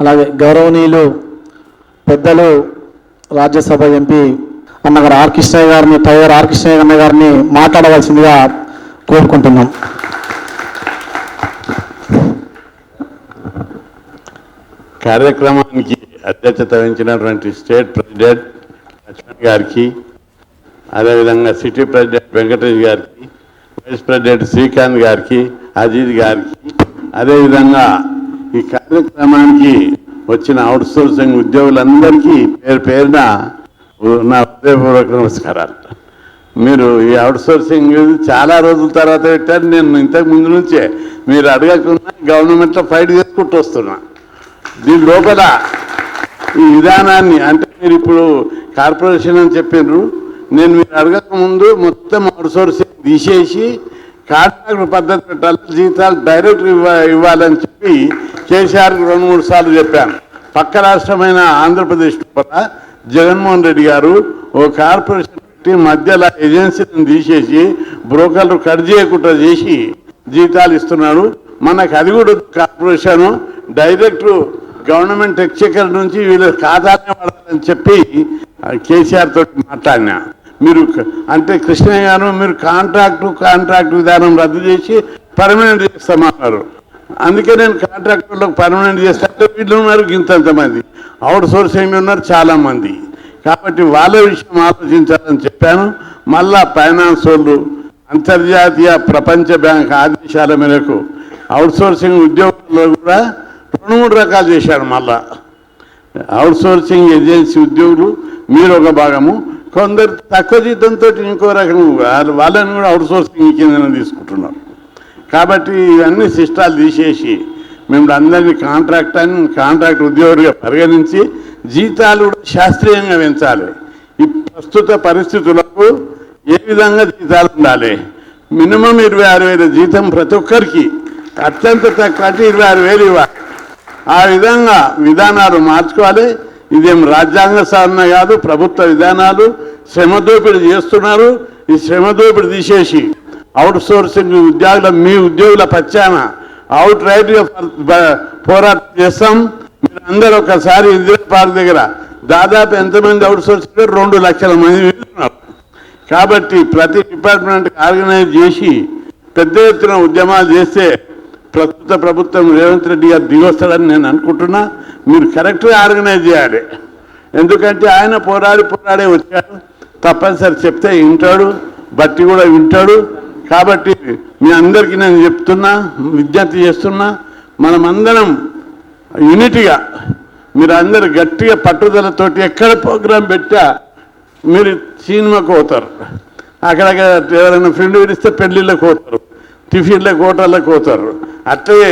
అలాగే గౌరవనీయులు పెద్దలు రాజ్యసభ ఎంపీ అన్నగారు ఆర్ కృష్ణయ్య గారిని టైగర్ ఆర్ కృష్ణయ్య అన్న గారిని మాట్లాడవలసిందిగా కోరుకుంటున్నాం. కార్యక్రమానికి అధ్యక్షత వహించినటువంటి స్టేట్ ప్రెసిడెంట్ లక్ష్మణ్ గారికి అదేవిధంగా సిటీ ప్రెసిడెంట్ వెంకటేష్ గారికి వైస్ ప్రెసిడెంట్ శ్రీకాంత్ గారికి అజీత్ గారికి అదేవిధంగా ఈ కార్యక్రమానికి వచ్చిన అవుట్ సోర్సింగ్ ఉద్యోగులందరికీ పేరు పేరున నా హృదయపూర్వక నమస్కారాలు. మీరు ఈ అవుట్ సోర్సింగ్ చాలా రోజుల తర్వాత పెట్టారు. నేను ఇంతకు ముందు నుంచే మీరు అడగకుండా గవర్నమెంట్లో ఫైట్ చేసుకుంటూ వస్తున్నా. దీని లోపల ఈ విధానాన్ని అంటే మీరు ఇప్పుడు కార్పొరేషన్ అని చెప్పినారు. నేను మీరు అడగక ముందు మొత్తం అవుట్ సోర్సింగ్ తీసేసి కాంట్రాక్ట్ పద్ధతి జీతాలు డైరెక్ట్ ఇవ్వాలని చెప్పి కేసీఆర్కి రెండు మూడు సార్లు చెప్పాను. పక్క రాష్ట్రమైన ఆంధ్రప్రదేశ్ లోపల జగన్మోహన్ రెడ్డి గారు ఓ కార్పొరేషన్ పెట్టి మధ్యలో ఏజెన్సీని తీసేసి బ్రోకర్లు కట్ చేయకుండా చేసి జీతాలు ఇస్తున్నాడు. మనకు అది కూడా కార్పొరేషన్ డైరెక్ట్ గవర్నమెంట్ ఎక్స్చెకర్ నుంచి వీళ్ళ ఖాతానే పడాలని చెప్పి కేసీఆర్ తోటి మాట్లాడినా. మీరు అంటే కృష్ణయ్య గారు మీరు కాంట్రాక్టు కాంట్రాక్ట్ విధానం రద్దు చేసి పర్మనెంట్ చేస్తామన్నారు. అందుకే నేను కాంట్రాక్టర్లకు పర్మనెంట్ చేస్తే. వీళ్ళు ఉన్నారు ఇంతంతమంది. అవుట్ సోర్సింగ్ ఉన్నారు చాలామంది. కాబట్టి వాళ్ళ విషయం ఆలోచించాలని చెప్పాను. మళ్ళా ఫైనాన్స్ వాళ్ళు అంతర్జాతీయ ప్రపంచ బ్యాంక్ ఆదేశాల మేరకు అవుట్సోర్సింగ్ ఉద్యోగుల్లో కూడా రెండు మూడు రకాలు చేశారు మళ్ళా. అవుట్సోర్సింగ్ ఏజెన్సీ ఉద్యోగులు మీరు ఒక భాగము కొందరు తక్కువ జీతంతో ఇంకో రకం వాళ్ళు వాళ్ళని కూడా అవుట్సోర్సింగ్ కింద తీసుకుంటున్నారు. కాబట్టి ఇవన్నీ సిస్టాలు తీసేసి మేము అందరినీ కాంట్రాక్ట్ అని కాంట్రాక్ట్ ఉద్యోగులుగా పరిగణించి జీతాలు కూడా శాస్త్రీయంగా పెంచాలి. ఈ ప్రస్తుత పరిస్థితులకు ఏ విధంగా జీతాలు ఉండాలి? మినిమం ఇరవై ఆరు వేల జీతం ప్రతి ఒక్కరికి. అత్యంత తక్కువ అంటే ఇరవై ఆరు వేలు ఇవ్వాలి. ఆ విధంగా విధానాలు మార్చుకోవాలి. ఇదేం రాజ్యాంగ సాధన కాదు ప్రభుత్వ విధానాలు. శ్రమ దోపిడీ చేస్తున్నారు. ఈ శ్రమ దోపిడీ తీసేసి అవుట్ సోర్సింగ్ ఉద్యోగుల మీ ఉద్యోగుల పచ్చాన అవుట్ రైట్గా పోరాటం చేస్తాం. మీరు అందరూ ఒకసారి ఇందిరా పార్క్ దగ్గర దాదాపు ఎంతమంది అవుట్ సోర్సింగ్ రెండు లక్షల మంది ఉన్నారు. కాబట్టి ప్రతి డిపార్ట్మెంట్ ఆర్గనైజ్ చేసి పెద్ద ఎత్తున ఉద్యమాలు చేస్తే ప్రస్తుత ప్రభుత్వం రేవంత్ రెడ్డి గారు దిగొస్తాడని నేను అనుకుంటున్నా. మీరు కరెక్ట్గా ఆర్గనైజ్ చేయాలి. ఎందుకంటే ఆయన పోరాడి పోరాడే వచ్చాడు. తప్పనిసరి చెప్తే వింటాడు బట్టి కూడా వింటాడు. కాబట్టి మీ అందరికీ నేను చెప్తున్నా విజ్ఞప్తి చేస్తున్నా మనమందరం యూనిట్గా మీరు అందరు గట్టిగా పట్టుదలతోటి ఎక్కడ ప్రోగ్రాం పెట్టా మీరు సినిమాకు పోతారు. అక్కడ ఎవరైనా ఫ్రెండ్ విడిస్తే పెళ్ళిళ్ళకి పోతారు టిఫిన్లకు హోటళ్ళకు పోతారు. అట్లే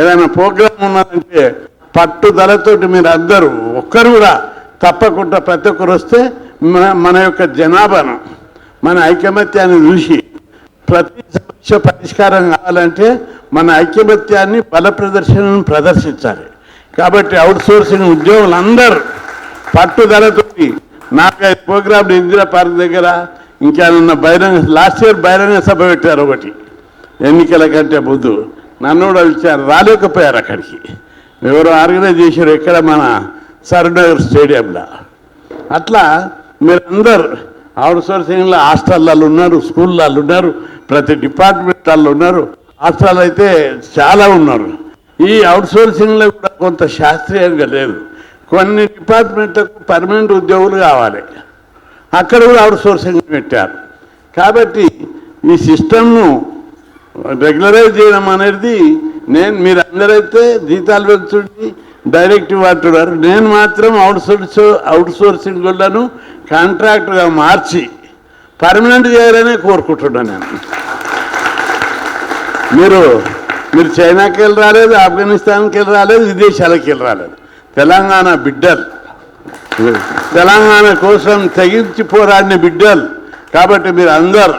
ఏదైనా ప్రోగ్రాం ఉన్నదంటే పట్టుదలతోటి మీరు అందరూ ఒక్కరు కూడా తప్పకుండా ప్రతి ఒక్కరు వస్తే మన మన యొక్క జనాభాను మన ఐకమత్యాన్ని చూసి ప్రతి సమస్య పరిష్కారం కావాలంటే మన ఐకమత్యాన్ని బల ప్రదర్శనను ప్రదర్శించాలి. కాబట్టి అవుట్ సోర్సింగ్ ఉద్యోగులందరూ పట్టుదలతోటి నాలుగైదు ప్రోగ్రాంలు ఇందిరా పార్క్ దగ్గర ఇంకేమన్నా బహిరంగ లాస్ట్ ఇయర్ బహిరంగ సభ పెట్టారు ఒకటి. ఎన్నికల కంటే ముందు. నన్ను కూడా పిలిచారు రాలేకపోయారు అక్కడికి. ఎవరు ఆర్గనైజ్ చేశారు ఎక్కడ మన సరనగర్ స్టేడియంలో. అట్లా మీరందరు అవుట్ సోర్సింగ్లో హాస్టల్లో ఉన్నారు స్కూళ్ళల్లో ఉన్నారు ప్రతి డిపార్ట్మెంట్లలో ఉన్నారు. హాస్టల్ అయితే చాలా ఉన్నారు. ఈ అవుట్ సోర్సింగ్లో కూడా కొంత శాస్త్రీయంగా లేదు. కొన్ని డిపార్ట్మెంట్లకు పర్మనెంట్ ఉద్యోగులు కావాలి. అక్కడ కూడా అవుట్ సోర్సింగ్ పెట్టారు. కాబట్టి ఈ సిస్టమ్ను రెగ్యులరైజ్ చేయడం అనేది నేను మీరు అందరైతే జీతాలు పెంచుండి డైరెక్ట్ వాడుతున్నారు నేను మాత్రం అవుట్ సోర్స్ అవుట్ సోర్సింగ్ వాళ్ళను కాంట్రాక్ట్గా మార్చి పర్మనెంట్ చేయాలనే కోరుకుంటున్నాను నేను. మీరు మీరు చైనాకి వెళ్ళి రాలేదు ఆఫ్ఘనిస్తాన్కి వెళ్ళి రాలేదు విదేశాలకు వెళ్ళి రాలేదు. తెలంగాణ బిడ్డలు. తెలంగాణ కోసం తెగించి పోరాడిన బిడ్డలు. కాబట్టి మీరు అందరు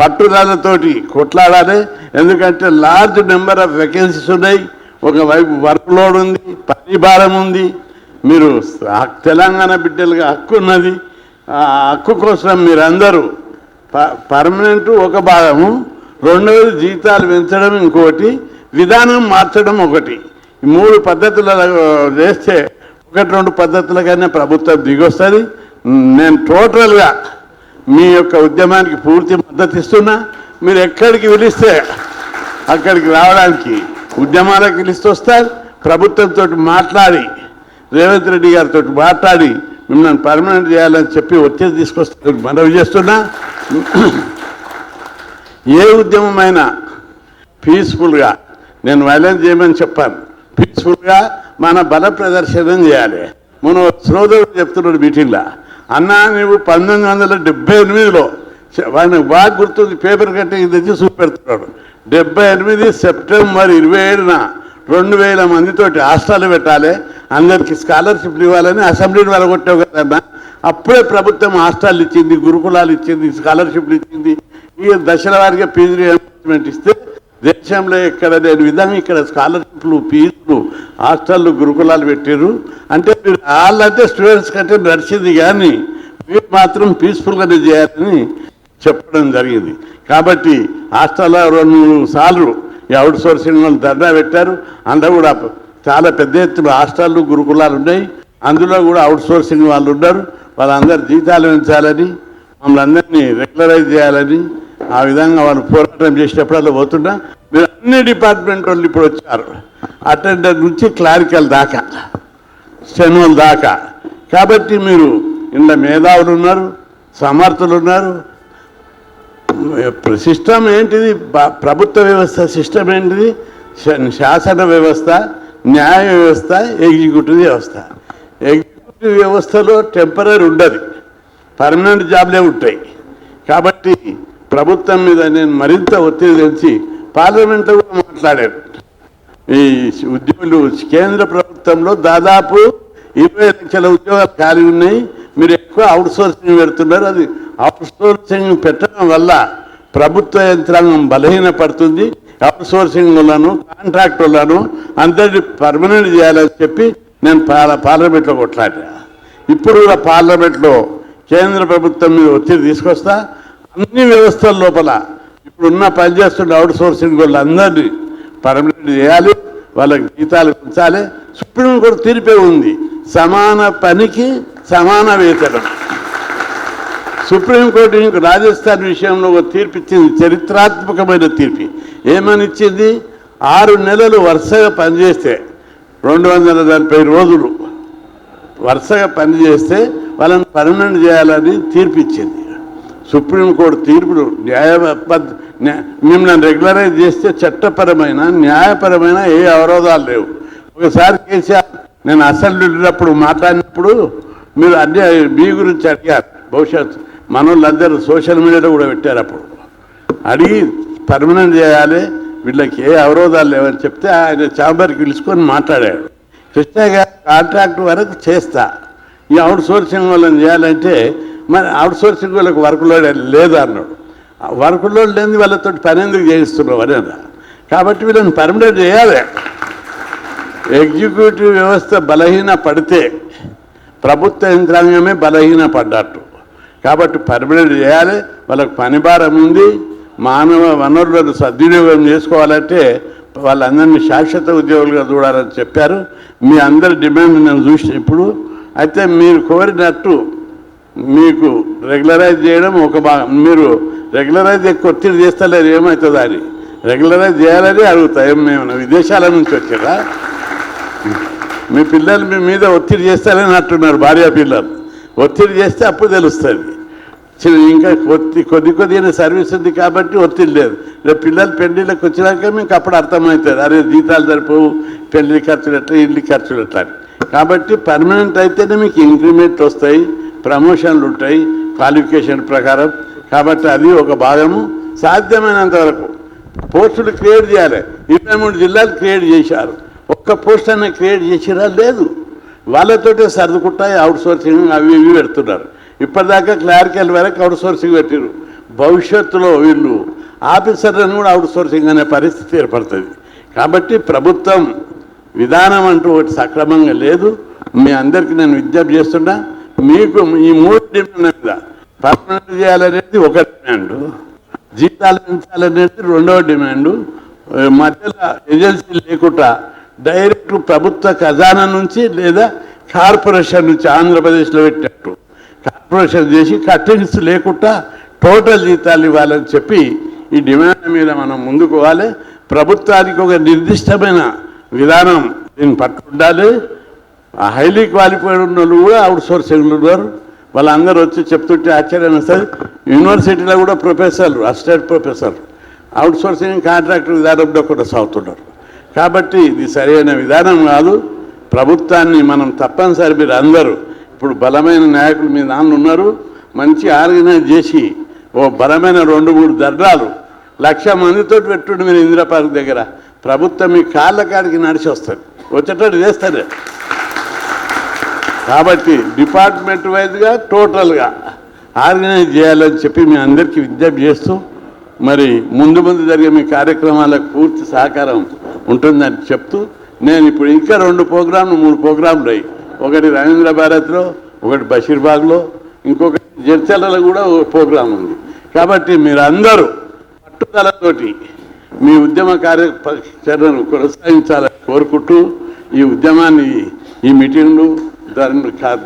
పట్టుదలతోటి కొట్లాడాలి. ఎందుకంటే లార్జ్ నెంబర్ ఆఫ్ వేకెన్సీస్ ఉన్నాయి. ఒకవైపు వర్క్ లోడ్ ఉంది పని భారం ఉంది. మీరు తెలంగాణ బిడ్డలుగా హక్కు ఉన్నది. ఆ హక్కు కోసం మీరందరూ ప- పర్మనెంట్ ఒక భాగము రెండవది జీతాలు పెంచడం ఇంకోటి విధానం మార్చడం ఒకటి. ఈ మూడు పద్ధతుల చేస్తే ఒకటి రెండు పద్ధతులకైనా ప్రభుత్వం దిగొస్తుంది. నేను టోటల్గా మీ యొక్క ఉద్యమానికి పూర్తి మద్దతు ఇస్తున్నా. మీరు ఎక్కడికి పిలిస్తే అక్కడికి రావడానికి ఉద్యమాలకు పిలిస్తే వస్తారు ప్రభుత్వంతో మాట్లాడి రేవంత్ రెడ్డి గారితో మాట్లాడి మిమ్మల్ని పర్మనెంట్ చేయాలని చెప్పి ఒత్తిడి తీసుకొస్తారు మనవి చేస్తున్నా. ఏ ఉద్యమమైనా పీస్ఫుల్గా నేను వైలెన్స్ చేయమని చెప్పాను. పీస్ఫుల్గా మన బల ప్రదర్శనం చేయాలి. మనం సోదరుడు చెప్తున్నాడు మీటింగ్లో అన్నా నువ్వు పంతొమ్మిది వందల డెబ్బై ఎనిమిదిలో వాడిని బాగా గుర్తుంది పేపర్ కట్టి తెచ్చి చూపెడుతున్నాడు. డెబ్బై ఎనిమిది సెప్టెంబర్ ఇరవై ఏడున రెండు వేల మందితోటి హాస్టల్ పెట్టాలి అందరికీ స్కాలర్షిప్లు ఇవ్వాలని అసెంబ్లీని వెళ్ళగొట్టావు కదన్నా అప్పుడే ప్రభుత్వం హాస్టల్ ఇచ్చింది గురుకులాలు ఇచ్చింది స్కాలర్షిప్లు ఇచ్చింది. ఈ దశల వారిగా ఫీజు రియంబర్స్మెంట్ ఇస్తే దేశంలో ఇక్కడ లేని విధంగా ఇక్కడ స్కాలర్షిప్లు ఫీజులు హాస్టళ్ళు గురుకులాలు పెట్టారు అంటే మీరు వాళ్ళంటే స్టూడెంట్స్ కంటే నడిచింది కానీ మీరు మాత్రం పీస్ఫుల్గానే చేయాలని చెప్పడం జరిగింది. కాబట్టి హాస్టల్లో రెండు మూడు సార్లు ఈ అవుట్ సోర్సింగ్ ధర్నా పెట్టారు. అందరూ కూడా చాలా పెద్ద ఎత్తున హాస్టళ్ళు గురుకులాలు ఉన్నాయి. అందులో కూడా అవుట్ సోర్సింగ్ వాళ్ళు ఉన్నారు. వాళ్ళందరూ జీతాలు పెంచాలని మమ్మల్ని అందరినీ రెగ్యులరైజ్ చేయాలని ఆ విధంగా వాళ్ళు పోరాటం చేసేటప్పుడు పోతున్నా. మీరు అన్ని డిపార్ట్మెంట్ వాళ్ళు ఇప్పుడు వచ్చారు. అటెండర్ నుంచి క్లారికల్ దాకా స్టెనోల్ దాకా. కాబట్టి మీరు ఇంట్లో మేధావులు ఉన్నారు సమర్థులు ఉన్నారు. సిస్టమ్ ఏంటిది? ప్రభుత్వ వ్యవస్థ సిస్టమ్ ఏంటిది? శ- శాసన వ్యవస్థ న్యాయ వ్యవస్థ ఎగ్జిక్యూటివ్ వ్యవస్థ. ఎగ్జిక్యూటివ్ వ్యవస్థలో టెంపరీ ఉండదు. పర్మనెంట్ జాబ్లే ఉంటాయి. కాబట్టి ప్రభుత్వం మీద నేను మరింత ఒత్తిడి తెచ్చి పార్లమెంట్లో కూడా మాట్లాడాను. ఈ ఉద్యోగులు కేంద్ర ప్రభుత్వంలో దాదాపు ఇరవై లక్షల ఉద్యోగాలు ఖాళీ ఉన్నాయి. మీరు ఎక్కువ అవుట్ సోర్సింగ్ పెడుతున్నారు. అది అవుట్సోర్సింగ్ పెట్టడం వల్ల ప్రభుత్వ యంత్రాంగం బలహీనపడుతుంది. అవుట్ సోర్సింగ్ వల్లను కాంట్రాక్ట్ వల్లను అందరినీ పర్మనెంట్ చేయాలని చెప్పి నేను పార్లమెంట్లో కొట్లాడా ఇప్పుడు కూడా పార్లమెంట్లో కేంద్ర ప్రభుత్వం మీద ఒత్తిడి తీసుకొస్తా అన్ని వ్యవస్థల లోపల ఇప్పుడున్న పనిచేస్తున్న అవుట్ సోర్సింగ్ వాళ్ళందరినీ పర్మనెంట్ చేయాలి వాళ్ళకి జీతాలు పెంచాలి. సుప్రీంకోర్టు తీర్పే ఉంది. సమాన పనికి సమాన వేతనం. సుప్రీంకోర్టు ఇంక రాజస్థాన్ విషయంలో ఒక తీర్పు ఇచ్చింది చరిత్రాత్మకమైన తీర్పు. ఏమని ఇచ్చింది? ఆరు నెలలు వరుసగా పనిచేస్తే రెండు వందల నలభై రోజులు వరుసగా పనిచేస్తే వాళ్ళని పర్మనెంట్ చేయాలని తీర్పు ఇచ్చింది. సుప్రీంకోర్టు తీర్పులు న్యాయ పద్- మిమ్మల్ని రెగ్యులరైజ్ చేస్తే చట్టపరమైన న్యాయపరమైన ఏ అవరోధాలు లేవు. ఒకసారి కేసీఆర్ నేను అసెంబ్లీ వెళ్ళినప్పుడు మాట్లాడినప్పుడు మీరు అన్ని మీ గురించి అడిగారు. భవిష్యత్తు మనోళ్ళందరూ సోషల్ మీడియాలో కూడా పెట్టారు అప్పుడు. అడిగి పర్మనెంట్ చేయాలి వీళ్ళకి ఏ అవరోధాలు లేవని చెప్తే ఆయన ఛాంబర్కి పిలుచుకొని మాట్లాడాడు. కృష్ణ గారు కాంట్రాక్ట్ వరకు చేస్తా. ఈ అవుట్ సోర్సింగ్ వాళ్ళని చేయాలంటే మరి అవుట్ సోర్సింగ్ వాళ్ళకి వర్క్ లోడ్ లేదు అన్నాడు. ఆ వర్క్ లోడ్ లేని వాళ్ళతో పని ఎందుకు చేయిస్తున్నావు అని కాబట్టి వీళ్ళని పర్మనెంట్ చేయాలి. ఎగ్జిక్యూటివ్ వ్యవస్థ బలహీన పడితే ప్రభుత్వ యంత్రాంగమే బలహీన పడ్డట్టు కాబట్టి పర్మనెంట్ చేయాలి. వాళ్ళకి పని భారం ఉంది. మానవ వనరులను సద్వినియోగం చేసుకోవాలంటే వాళ్ళందరినీ శాశ్వత ఉద్యోగులుగా చూడాలని చెప్పారు. మీ అందరి డిమాండ్ నేను చూసి ఇప్పుడు. అయితే మీరు కోరినట్టు మీకు రెగ్యులరైజ్ చేయడం ఒక భాగం. మీరు రెగ్యులరైజ్ ఎక్కువ ఒత్తిడి చేస్తలేరు ఏమవుతుంది అని. రెగ్యులరైజ్ చేయాలని అడుగుతా. ఏం మేము విదేశాల నుంచి వచ్చారా? మీ పిల్లలు మీ మీద ఒత్తిడి చేస్తారని అంటున్నారు భార్య పిల్లలు. ఒత్తిడి చేస్తే అప్పుడు తెలుస్తుంది. చిన్న ఇంకా కొద్ది కొద్ది కొద్దిగా సర్వీస్ ఉంది కాబట్టి ఒత్తిడి లేదు. రేపు పిల్లలు పెళ్ళిళ్ళకి వచ్చినాక మీకు అప్పుడు అర్థమవుతుంది. అరే జీతాలు సరిపోవు పెళ్ళి ఖర్చులు ఎట్లా ఇల్లు ఖర్చులు ఎట్లా కాబట్టి పర్మనెంట్ అయితేనే మీకు ఇంక్రిమెంట్ వస్తాయి ప్రమోషన్లు ఉంటాయి క్వాలిఫికేషన్ ప్రకారం. కాబట్టి అది ఒక భాగము. సాధ్యమైనంత వరకు పోస్టులు క్రియేట్ చేయాలి. ఇరవై మూడు జిల్లాలు క్రియేట్ చేశారు. ఒక్క పోస్ట్ అన్న క్రియేట్ చేసిరా? లేదు. వాళ్ళతోటే సర్దుకుంటాయి అవుట్ సోర్సింగ్ అవి ఇవి పెడుతున్నారు. ఇప్పటిదాకా క్లారికల్ వరకు అవుట్ సోర్సింగ్ పెట్టారు. భవిష్యత్తులో వీళ్ళు ఆఫీసర్లను కూడా అవుట్ సోర్సింగ్ అనే పరిస్థితి ఏర్పడుతుంది. కాబట్టి ప్రభుత్వం విధానం అంటూ ఒకటి సక్రమంగా లేదు. మీ అందరికీ నేను విజ్ఞప్తి చేస్తున్నా మీకు ఈ మూడు డిమాండ్ మీద పర్మనెంట్ చేయాలనేది ఒక డిమాండ్ జీతాలు పెంచాలనేది రెండవ డిమాండు మధ్యలో ఏజెన్సీ లేకుండా డైరెక్ట్ ప్రభుత్వ ఖజానా నుంచి లేదా కార్పొరేషన్ నుంచి ఆంధ్రప్రదేశ్లో పెట్టినట్టు. కార్పొరేషన్ చేసి కట్టింగ్స్ లేకుండా టోటల్ జీతాలు ఇవ్వాలని చెప్పి ఈ డిమాండ్ మీద మనం ముందుకు పోవాలి. ప్రభుత్వానికి ఒక నిర్దిష్టమైన విధానం దీన్ని పట్టుకుండాలి. ఆ హైలీ క్వాలిఫైడ్ ఉన్న వాళ్ళు కూడా అవుట్ సోర్సింగ్ ఉన్నారు వాళ్ళందరూ వచ్చి చెప్తుంటే ఆశ్చర్యం సార్ యూనివర్సిటీలో కూడా ప్రొఫెసర్లు assistant professor out sourcing contractor విధానంలో కూడా సాగుతున్నారు కాబట్టి ఇది సరైన విధానం కాదు. ప్రభుత్వాన్ని మనం తప్పనిసరి మీరు అందరూ ఇప్పుడు బలమైన నాయకులు మీ నాన్న ఉన్నారు మంచి ఆర్గనైజ్ చేసి ఓ బలమైన రెండు మూడు దర్రాలు లక్ష మందితో పెట్టుండి మీరు ఇందిరా పార్క్ దగ్గర. ప్రభుత్వం మీ కాళ్ళ కాడికి నడిచి వస్తుంది. వచ్చేటట్టు చేస్తారు కాబట్టి డిపార్ట్మెంట్ వైజ్గా టోటల్గా ఆర్గనైజ్ చేయాలని చెప్పి మీ అందరికీ విజ్ఞప్తి చేస్తూ మరి ముందు ముందు జరిగే మీ కార్యక్రమాలకు పూర్తి సహకారం ఉంటుందని చెప్తూ నేను ఇప్పుడు ఇంకా రెండు ప్రోగ్రాంలు మూడు ప్రోగ్రాంలు అయ్యి ఒకటి రవీంద్ర భారత్లో ఒకటి బషీర్బాగ్లో ఇంకొకటి జడ్చలలో కూడా ఒక ప్రోగ్రాం ఉంది. కాబట్టి మీరందరూ పట్టుదలతోటి మీ ఉద్యమ కార్యాచరణను కొనసాగించాలని కోరుకుంటూ ఈ ఉద్యమాన్ని ఈ మీటింగ్లు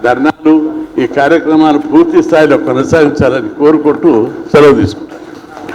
ధర్నాలు ఈ కార్యక్రమాలు పూర్తి స్థాయిలో కొనసాగించాలని కోరుకుంటూ సెలవు తీసుకుంటాను